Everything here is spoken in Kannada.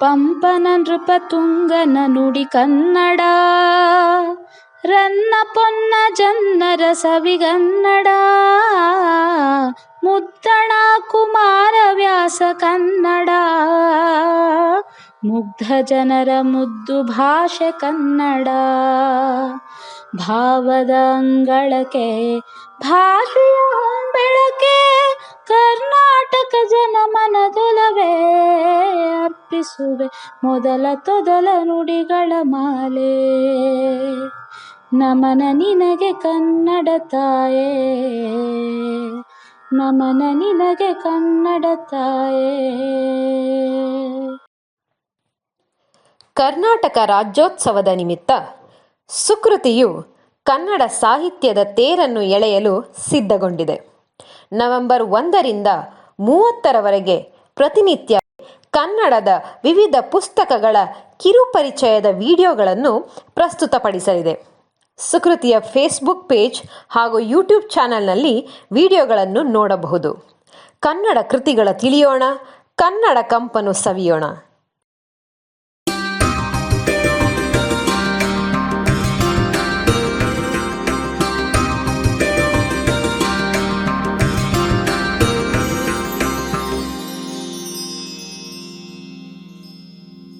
ಪಂಪನ ನೃಪತುಂಗನ ನುಡಿ ಕನ್ನಡ, ರನ್ನ ಪೊನ್ನ ಜನ್ನರ ಸವಿಗನ್ನಡ ಮುದ್ದಣ ಕುಮಾರ ವ್ಯಾಸ ಕನ್ನಡ, ಮುಗ್ಧ ಜನರ ಮುದ್ದು ಭಾಷೆ ಕನ್ನಡ. ಭಾವದ ಅಂಗಳಕ್ಕೆ ಭಾಷೆಯ ಬೆಳಕೆ ಅರ್ಪಿಸುವೆ. ಮೊದಲ ತೊದಲ ನುಡಿಗಳ ಮಾಲೆ. ನಮನ ನಿನಗೆ ಕನ್ನಡ ತಾಯೇ. ನಮನ ನಿನಗೆ ಕನ್ನಡ ತಾಯೇ. ಕರ್ನಾಟಕ ರಾಜ್ಯೋತ್ಸವದ ನಿಮಿತ್ತ ಸುಕೃತಿಯು ಕನ್ನಡ ಸಾಹಿತ್ಯದ ತೇರನ್ನು ಎಳೆಯಲು ಸಿದ್ಧಗೊಂಡಿದೆ. ನವೆಂಬರ್ ಒಂದರಿಂದ ಮೂವತ್ತರವರೆಗೆ ಪ್ರತಿನಿತ್ಯ ಕನ್ನಡದ ವಿವಿಧ ಪುಸ್ತಕಗಳ ಕಿರುಪರಿಚಯದ ವಿಡಿಯೋಗಳನ್ನು ಪ್ರಸ್ತುತಪಡಿಸಲಿದೆ. ಸುಕೃತಿಯ ಫೇಸ್ಬುಕ್ ಪೇಜ್ ಹಾಗೂ ಯೂಟ್ಯೂಬ್ ಚಾನೆಲ್ನಲ್ಲಿ ವಿಡಿಯೋಗಳನ್ನು ನೋಡಬಹುದು. ಕನ್ನಡ ಕೃತಿಗಳ ತಿಳಿಯೋಣ, ಕನ್ನಡ ಕಂಪನ್ನು ಸವಿಯೋಣ.